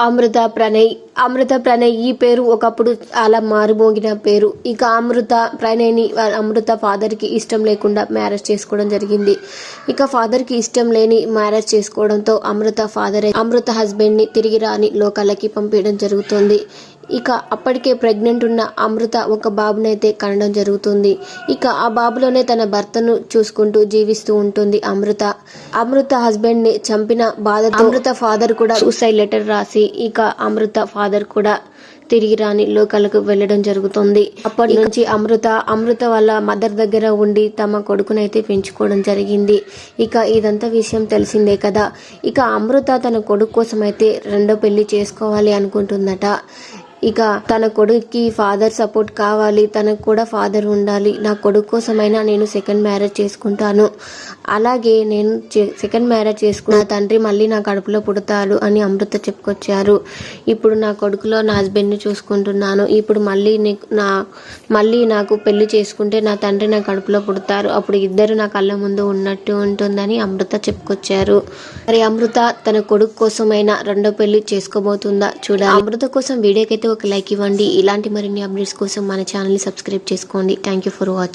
అమృత ప్రణయ్ అమృత ప్రణయ్ ఈ పేరు ఒకప్పుడు చాలా మారుమోగిన పేరు. ఇక అమృత ప్రణయ్ని అమృత ఫాదర్కి ఇష్టం లేకుండా మ్యారేజ్ చేసుకోవడం జరిగింది. ఇక ఫాదర్కి ఇష్టం లేని మ్యారేజ్ చేసుకోవడంతో అమృత ఫాదర్ అమృత హస్బెండ్ని తిరిగి రాని లోకాలకి పంపించడం జరుగుతుంది. ఇక అప్పటికే ప్రెగ్నెంట్ ఉన్న అమృత ఒక బాబునైతే కనడం జరుగుతుంది. ఇక ఆ బాబులోనే తన భర్తను చూసుకుంటూ జీవిస్తూ ఉంటుంది అమృత. అమృత హస్బెండ్ని చంపిన బాధతో అమృత ఫాదర్ కూడా సూసైడ్ లెటర్ రాసి ఇక అమృత ఫాదర్ కూడా తిరిగి రాని లోకాలకు వెళ్ళడం జరుగుతుంది. అప్పటి నుంచి అమృత అమృత వాళ్ళ మదర్ దగ్గర ఉండి తమ కొడుకునైతే పెంచుకోవడం జరిగింది. ఇక ఇదంతా విషయం తెలిసిందే కదా. ఇక అమృత తన కొడుకు కోసం అయితే రెండో పెళ్ళి చేసుకోవాలి అనుకుంటుందట. ఇక తన కొడుక్కి ఫాదర్ సపోర్ట్ కావాలి తనకు కూడా ఫాదర్ ఉండాలి. నా కొడుకు కోసమైనా నేను సెకండ్ మ్యారేజ్ చేసుకుంటాను. అలాగే నేను చే- సెకండ్ మ్యారేజ్ చేసుకున్న తండ్రి మళ్ళీ నా కడుపులో పుడతాడు అని అమృత చెప్పుకొచ్చారు. ఇప్పుడు నా కొడుకులో నా హస్బెండ్ని చూసుకుంటున్నాను. ఇప్పుడు మళ్ళీ నీకు నా మళ్ళీ నాకు పెళ్ళి చేసుకుంటే నా తండ్రి నా కడుపులో పుడతారు. అప్పుడు ఇద్దరు నా కళ్ళ ముందు ఉన్నట్టు ఉంటుందని అమృత చెప్పుకొచ్చారు. మరి అమృత తన కొడుకు కోసమైనా రెండో పెళ్ళి చేసుకోబోతుందా? చూడాలి. అమృత కోసం వీడియోకైతే ఒక లైక్ ఇవ్వండి. ఇలాంటి మరిన్ని అప్డేట్స్ కోసం మన ఛానల్ని సబ్స్క్రైబ్ చేసుకోండి. Thank you for watching